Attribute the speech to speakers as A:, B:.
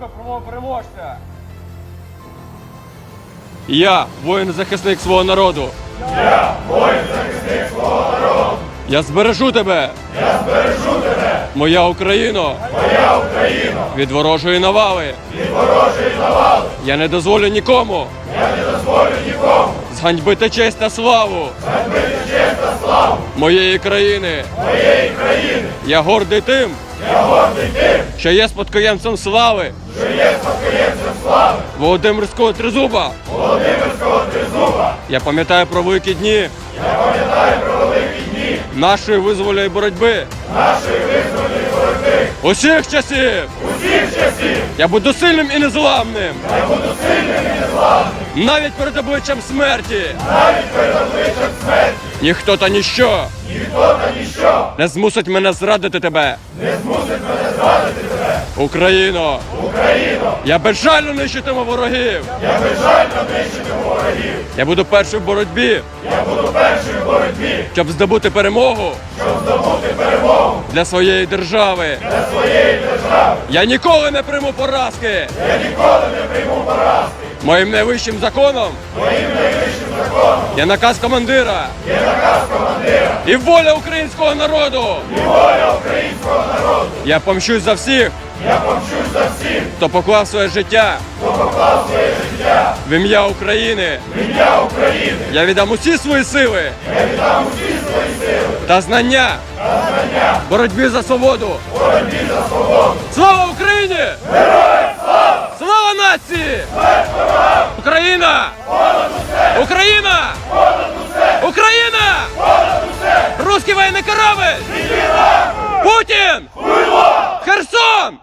A: про переможця.
B: Я воїн-захисник свого народу. Я воїн-захисник свого народу. Я збережу тебе. Я збережу тебе. Моя Україно. Моя Україно. Від ворожої навали. Від ворожої навали. Я не дозволю нікому. Я не дозволю нікому. Зганьбити честь та славу. Зганьбити. Моєї країни. Моєї країни. Я гордий тим. Я гордий тим. Що є спадкоємцем слави. Що є спадкоємцем слави. Володимирського тризуба. Володимирського тризуба. Я пам'ятаю про великі дні. Я пам'ятаю про великі дні. Нашої визвольної боротьби. Нашої визвольної боротьби. Усіх часів. Усіх часів. Я буду сильним і незламним. Я буду сильним і незламним. Навіть перед обличчям смерті. Навіть перед обличчям смерті. Ніхто та ніщо. Ніхто та ніщо. Не змусить мене зрадити тебе. Не змусить мене зрадити тебе! Україно! Україно! Я безжально нищитиму ворогів! Я безжально нищитиму ворогів! Я буду першим в боротьбі! Я буду першим в боротьбі! Щоб здобути перемогу! Щоб здобути перемогу! Для своєї держави! Для своєї держави! Я ніколи не прийму поразки! Я ніколи не прийму поразки! Моїм найвищим законом! Моїм найвищим законом! Є наказ командира! Є наказ командира! І воля українського народу! І воля українського народу. Я помщусь за всіх. Я помщусь за всіх. Хто поклав своє життя. Хто поклав своє життя. В ім'я України. В ім'я України. Я віддам усі свої сили. Я віддам усі свої сили. Та знання. Та знання. Боротьбі за свободу. Боротьбі за свободу. Слава Україні! Героям слава! Слава нації! Україна! Понад усе! Україна! Україна! Русський воєнний корабль! Путін! Херсон!